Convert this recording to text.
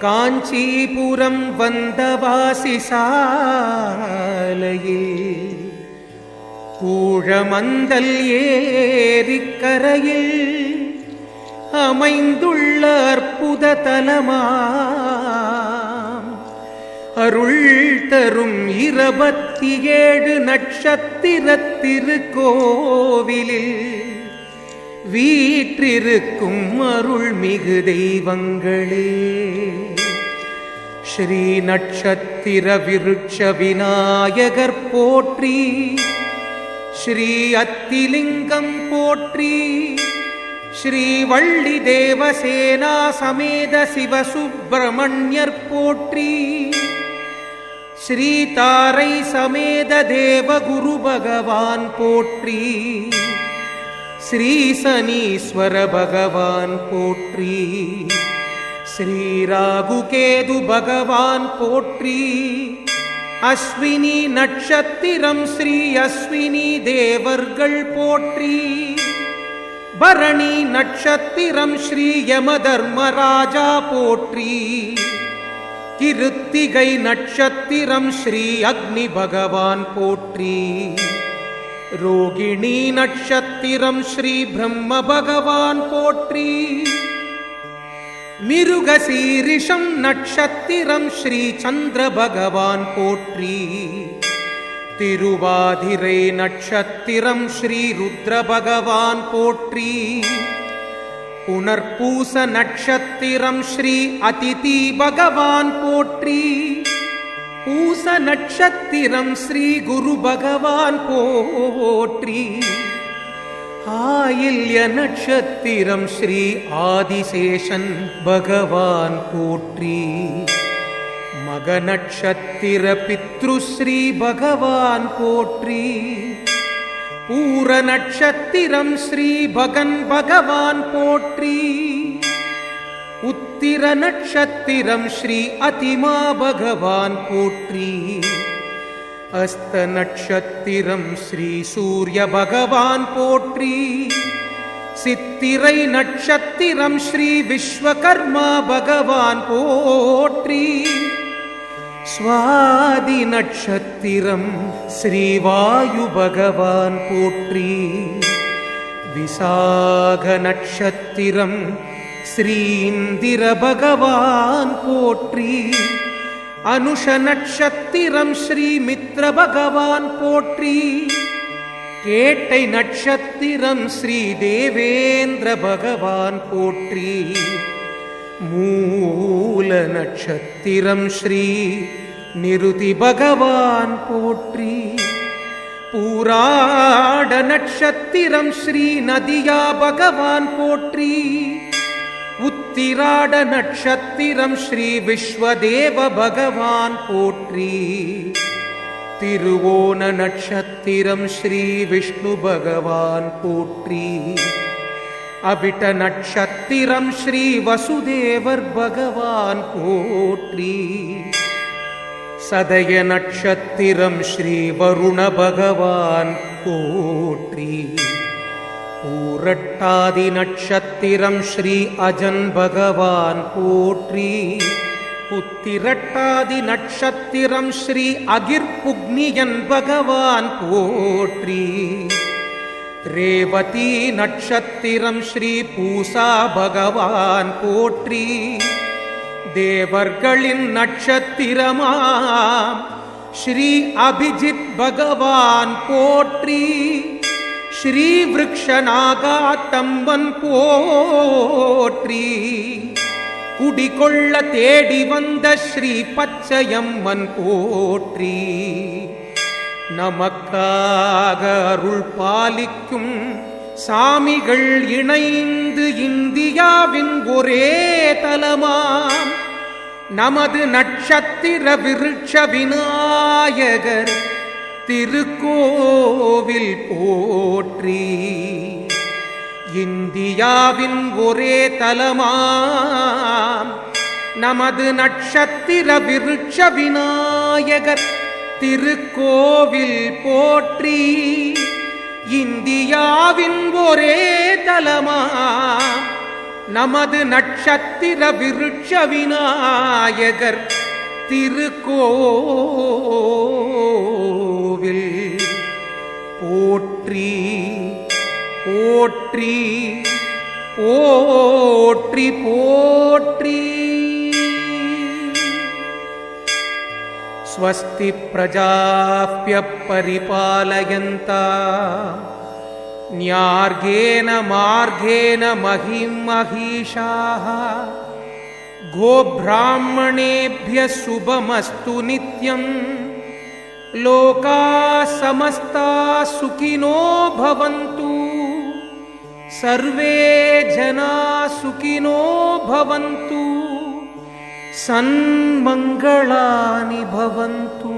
காஞ்சிபுரம் வந்தவாசி சாலையில் பூழமந்தல் ஏரிக்கரையில் அமைந்துள்ள அற்புத தலமாம். அருள் தரும் இருபத்தி ஏழு நட்சத்திர திருக்கோவிலில் வீற்றிருக்கும் அருள் மிகு தெய்வங்களே. ஸ்ரீ நட்சத்திர விருட்ச விநாயகர் போற்றி ஸ்ரீ அத்திலிங்கம் போற்றி ஸ்ரீ வள்ளி தேவசேனா சமேத சிவசுப்பிரமணியர் போற்றி ஸ்ரீ தாரை சமேத தேவகுரு பகவான் போற்றி. ஸ்ரீசனீஸ்வர பகவான் போற்றி. ஸ்ரீராகுகேது பகவான் போற்றி. அஸ்வினி நட்சத்திரம் ஸ்ரீ அஸ்வினி தேவர்கள் போற்றி. பரணி நட்சத்திரம் ஸ்ரீ யம தர்மராஜா போற்றி. கிருத்திகை நட்சத்திரம் ஸ்ரீ அக்னி பகவான் போற்றி. ரோகிணி நட்சத்திரம் ஸ்ரீ பிரம்ம பகவான் போற்றி. மிருகசீரிஷம் நட்சத்திரம் ஸ்ரீ சந்திர பகவான் போற்றி. திருவாதிரை நட்சத்திரம் ஸ்ரீ ருத்ர பகவான் போற்றி. புனர்பூச நட்சத்திரம் ஸ்ரீ அதிதி பகவான் போற்றி. பூச நட்சத்திரம் ஸ்ரீ குரு பகவான் போற்றி. ஆயில்ய நட்சத்திரம் ஸ்ரீ ஆதிசேஷன் பகவான் போற்றி. மக நட்சத்திர பித்ருஸ்ரீ பகவான் போற்றி. பூர நட்சத்திரம் ஸ்ரீ பகன் பகவான் போற்றி. உத்திர நட்சத்திரம் ஸ்ரீ அதிமா பகவான் போற்றி. அஸ்த நட்சத்திரம் ஸ்ரீ சூரிய பகவான் போற்றி. சித்திரை நட்சத்திரம் ஸ்ரீ விஸ்வகர்மா பகவான் போற்றி. சுவாதி நட்சத்திரம் ஸ்ரீவாயு பகவான் போற்றி. விசாக நட்சத்திரம் ஸ்ரீந்திர பகவான் போற்றி. அனுஷ நட்சத்திரம் ஸ்ரீமித்ர பகவான் போற்றி. கேட்டை நட்சத்திரம் ஸ்ரீ தேவேந்திர பகவான் போற்றி. மூல நட்சத்திரம் ஸ்ரீ நிருதி பகவான் போற்றி. பூராட நட்சத்திரம் ஸ்ரீ நதியா பகவான் போற்றி. உத்திராட நட்சத்திரம் ஸ்ரீ விஸ்வதேவ பகவான் போற்றி. திருவோண நட்சத்திரம் ஸ்ரீ விஷ்ணு பகவான் போற்றி. அவிட்ட நட்சத்திரம் ஸ்ரீ வசுதேவர் பகவான் போற்றி. சதய நட்சத்திரம் ஸ்ரீ வருண பகவான் போற்றி. பூரட்டாதி நட்சத்திரம் ஸ்ரீ அஜன் பகவான் போற்றி. புத்திரட்டாதி நட்சத்திரம் ஸ்ரீ அகிர்புக்னியன் பகவான் போற்றி. ரேவதி நட்சத்திரம் ஸ்ரீ பூசா பகவான் போற்றி. தேவர்களின் நட்சத்திரமாம் ஸ்ரீ அபிஜித் பகவான் போற்றி. ஸ்ரீ விரக்ஷநாகாத்தம்பன் போற்றி குடிகொள்ள தேடி வந்த ஸ்ரீ பச்சையம்மன் போற்றி நமக்காக அருள் பாலிக்கும் சாமிகள் இணைந்து இந்தியாவின் ஒரே தலமாம். நமது நட்சத்திர விருட்ச விநாயகர் திருக்கோவில் போற்றி. இந்தியாவின் ஒரே தலமாம் நமது நட்சத்திர விருட்ச விநாயகர் திருக்கோவில் போற்றி. இந்தியாவின் ஒரே தலமா நமது நட்சத்திர விருட்ச விநாயகர் திருக்கோவில் போற்றி போற்றி போற்றி போற்றி स्वस्ति प्रजाप्य परिपालयन्ता न्यार्गेण मार्गेण महिं महिषाः गोब्राह्मणेभ्यः शुभमस्तु नित्यम् लोकाः समस्ता सुखिनो भवन्तु। सर्वे जना सुखिनो भवन्तु। सन्मङ्गलानि भवन्तु